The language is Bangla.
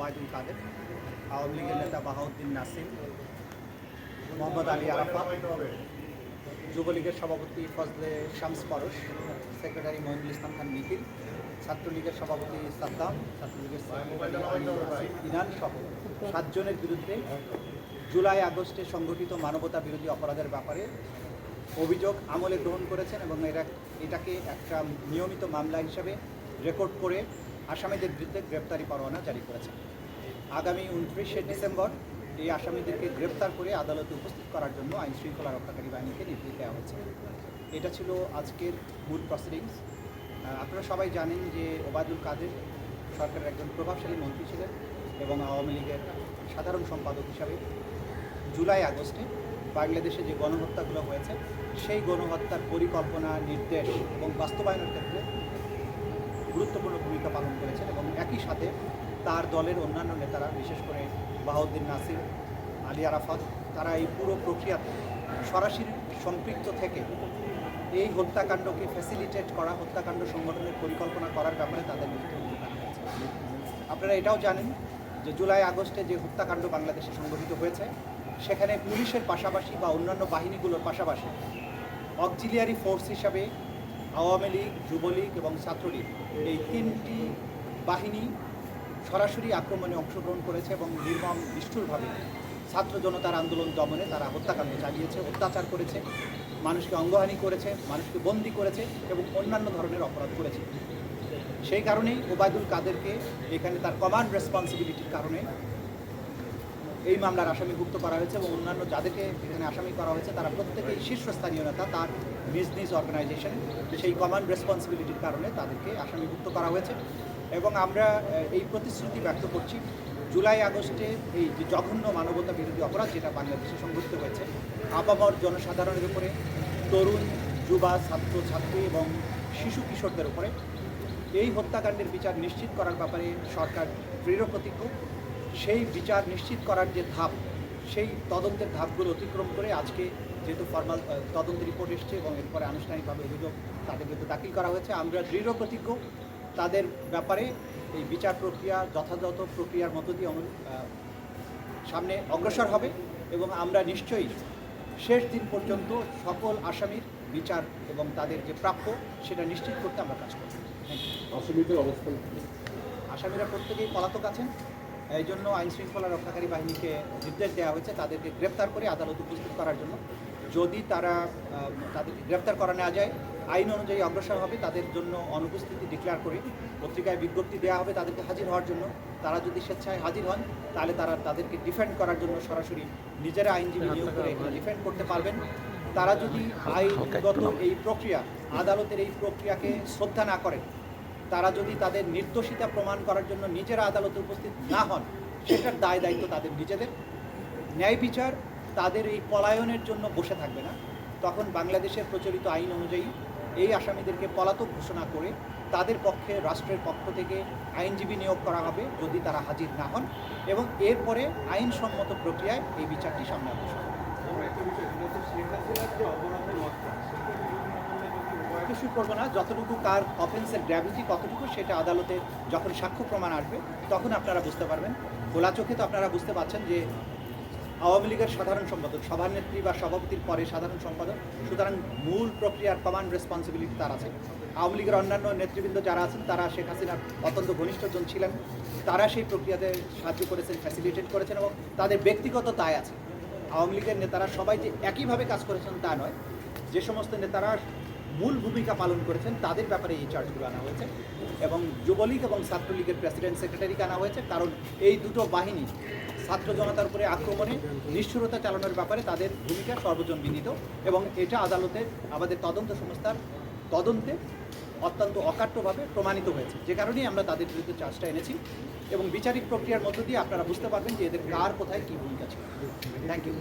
ওবায়দুল কাদের, আওয়ামী লীগের নেতা বাহাউদ্দিন নাসিম মোহাম্মদ আলী আরাফা যুবলীগের সভাপতি ফজলে শামস পরশ, সেক্রেটারি মহিনুল ইসলাম খান নিখিল ছাত্রলীগের সভাপতি সাদ্দাম, ছাত্রলীগের ইনান সহ সাতজনের বিরুদ্ধে জুলাই আগস্টে সংগঠিত মানবতা বিরোধী অপরাধের ব্যাপারে অভিযোগ আমলে গ্রহণ করেছেন এবং এরা এটাকে একটা নিয়মিত মামলা হিসাবে রেকর্ড করে আসামিদের বিরুদ্ধে গ্রেপ্তারি পরোয়ানা জারি করেছে। আগামী উনত্রিশে ডিসেম্বর এই আসামিদেরকে গ্রেপ্তার করে আদালতে উপস্থিত করার জন্য আইন শৃঙ্খলা রক্ষাকারী বাহিনীকে নির্দেশ দেওয়া হয়েছে। এটা ছিল আজকের মূল প্রসিডিংস আপনারা সবাই জানেন যে ওবায়দুল কাদের সরকারের একজন প্রভাবশালী মন্ত্রী ছিলেন এবং আওয়ামী লীগের সাধারণ সম্পাদক হিসাবে জুলাই আগস্টে বাংলাদেশে যে গণহত্যাগুলো হয়েছে, সেই গণহত্যার পরিকল্পনা, নির্দেশ এবং বাস্তবায়নের ক্ষেত্রে গুরুত্বপূর্ণ ভূমিকা পালন করেছেন এবং একই সাথে তার দলের অন্যান্য নেতারা, বিশেষ করে বাহাউদ্দিন নাসির, আলী আরাফাত, তারা এই পুরো প্রক্রিয়াতে সরাসরি সম্পৃক্ত থেকে এই হত্যাকাণ্ডকে ফ্যাসিলিটেট করা, হত্যাকাণ্ড সংগঠনের পরিকল্পনা করার ব্যাপারে তাদের বিরুদ্ধে আপনারা এটাও জানেন যে জুলাই আগস্টে যে হত্যাকাণ্ড বাংলাদেশে সংগঠিত হয়েছে, সেখানে পুলিশের পাশাপাশি বা অন্যান্য বাহিনীগুলোর পাশাপাশি অক্সিলিয়ারি ফোর্স হিসাবে আওয়ামী লীগ, যুবলীগ এবং ছাত্রলীগ এই তিনটি বাহিনী সরাসরি আক্রমণে অংশগ্রহণ করেছে এবং নির্মম, নিষ্ঠুরভাবে ছাত্র জনতার আন্দোলন দমনে তারা হত্যাকাণ্ড চালিয়েছে, অত্যাচার করেছে, মানুষকে অঙ্গহানি করেছে, মানুষকে বন্দি করেছে এবং অন্যান্য ধরনের অপরাধ করেছে। সেই কারণেই ওবায়দুল কাদেরকে এখানে তার কমান্ড রেসপন্সিবিলিটির কারণে এই মামলার আসামিভুক্ত করা হয়েছে এবং অন্যান্য যাদেরকে এখানে আসামি করা হয়েছে, তারা প্রত্যেকেই শীর্ষস্থানীয় নেতা, তার নিজ অর্গানাইজেশন সেই কমান্ড রেসপন্সিবিলিটির কারণে তাদেরকে আসামিভুক্ত করা হয়েছে। এবং আমরা এই প্রতিশ্রুতি ব্যক্ত করছি, জুলাই আগস্টে এই যে জঘন্য মানবতা বিরোধী অপরাধ যেটা বাংলাদেশে সংঘটিত হয়েছে, আপামর জনসাধারণের উপরে, তরুণ, যুবা, ছাত্র, ছাত্রী এবং শিশু কিশোরদের উপরে। এই হত্যাকাণ্ডের বিচার নিশ্চিত করার ব্যাপারে সরকার দৃঢ় প্রতিজ্ঞ সেই বিচার নিশ্চিত করার যে ধাপ সেই তদন্তের ধাপগুলো অতিক্রম করে আজকে যেহেতু ফর্মাল তদন্ত রিপোর্ট এসছে এবং এরপরে আনুষ্ঠানিকভাবে অভিযোগ তাদের বিরুদ্ধে দাখিল করা হয়েছে আমরা দৃঢ় প্রতিজ্ঞ তাদের ব্যাপারে এই বিচার প্রক্রিয়া যথাযথ প্রক্রিয়ার মধ্য দিয়ে সামনে অগ্রসর হবে এবং আমরা নিশ্চয়ই শেষ দিন পর্যন্ত সকল আসামির বিচার এবং তাদের যে প্রাপ্য সেটা নিশ্চিত করতে আমরা কাজ করব। থ্যাংক ইউ আসামিদের অবস্থান আসামিরা প্রত্যেকেই পলাতক আছেন। এই জন্য আইন শৃঙ্খলা রক্ষাকারী বাহিনীকে নির্দেশ দেওয়া হয়েছে তাদেরকে গ্রেপ্তার করে আদালত উপস্থিত করার জন্য। যদি তারা তাদেরকে গ্রেপ্তার করা না যায় আইন অনুযায়ী অগ্রসর হবে তাদের জন্য অনুপস্থিতি ডিক্লেয়ার করে পত্রিকায় বিজ্ঞপ্তি দেওয়া হবে তাদেরকে হাজির হওয়ার জন্য। তারা যদি স্বেচ্ছায় হাজির হন তাহলে তারা তাদেরকে ডিফেন্ড করার জন্য সরাসরি নিজেরা আইনজীবী নিয়োগ করে ডিফেন্ড করতে পারবেন। তারা যদি আইনগত এই প্রক্রিয়া আদালতের এই প্রক্রিয়াকে শ্রদ্ধা না করেন তারা যদি তাদের নির্দোষিতা প্রমাণ করার জন্য নিজেরা আদালতে উপস্থিত না হন, সেটার দায় দায়িত্ব তাদের, নিজেদের। ন্যায় বিচার তাদের এই পলায়নের জন্য বসে থাকবে না। তখন বাংলাদেশের প্রচলিত আইন অনুযায়ী এই আসামিদেরকে পলাতক ঘোষণা করে তাদের পক্ষে রাষ্ট্রের পক্ষ থেকে আইনজীবী নিয়োগ করা হবে যদি তারা হাজির না হন এবং এরপরে আইনসম্মত প্রক্রিয়ায় এই বিচারটি সামনে অগ্রসর কিছু করব না। যতটুকু কার অফেন্সের গ্র্যাভিটি কতটুকু, সেটা আদালতে যখন সাক্ষ্য প্রমাণ আসবে, তখন আপনারা বুঝতে পারবেন। খোলা চোখে তো আপনারা বুঝতে পারছেন যে আওয়ামী লীগের সাধারণ সম্পাদক, সভানেত্রী বা সভাপতির পরে সাধারণ সম্পাদক, সুতরাং মূল প্রক্রিয়ার কমান্ড রেসপন্সিবিলিটি তার আছে। আওয়ামী লীগের অন্যান্য নেতৃবৃন্দ যারা আছেন, তারা শেখ হাসিনার অত্যন্ত ঘনিষ্ঠজন ছিলেন। তারা সেই প্রক্রিয়াতে সাহায্য করেছেন ফ্যাসিলিটেট করেছেন এবং তাদের ব্যক্তিগত দায় আছে। আওয়ামী লীগের নেতারা সবাই যে একইভাবে কাজ করেছেন তা নয়। যে সমস্ত নেতারা মূল ভূমিকা পালন করেছেন, তাদের ব্যাপারে এই চার্জগুলো আনা হয়েছে এবং যুবলীগ এবং ছাত্রলীগের প্রেসিডেন্ট সেক্রেটারিকে আনা হয়েছে। কারণ এই দুটো বাহিনী ছাত্র জনতার উপরে আক্রমণে নিষ্ঠুরতা চালানোর ব্যাপারে তাদের ভূমিকা সর্বজন বিনীত এবং এটা আদালতের আমাদের তদন্ত সংস্থার তদন্তে অত্যন্ত অকাট্যভাবে প্রমাণিত হয়েছে। যে কারণেই আমরা তাদের বিরুদ্ধে চার্জটা এনেছি এবং বিচারিক প্রক্রিয়ার মধ্য দিয়ে আপনারা বুঝতে পারবেন যে এদের কার কোথায় কী ভূমিকা ছিল। Thank you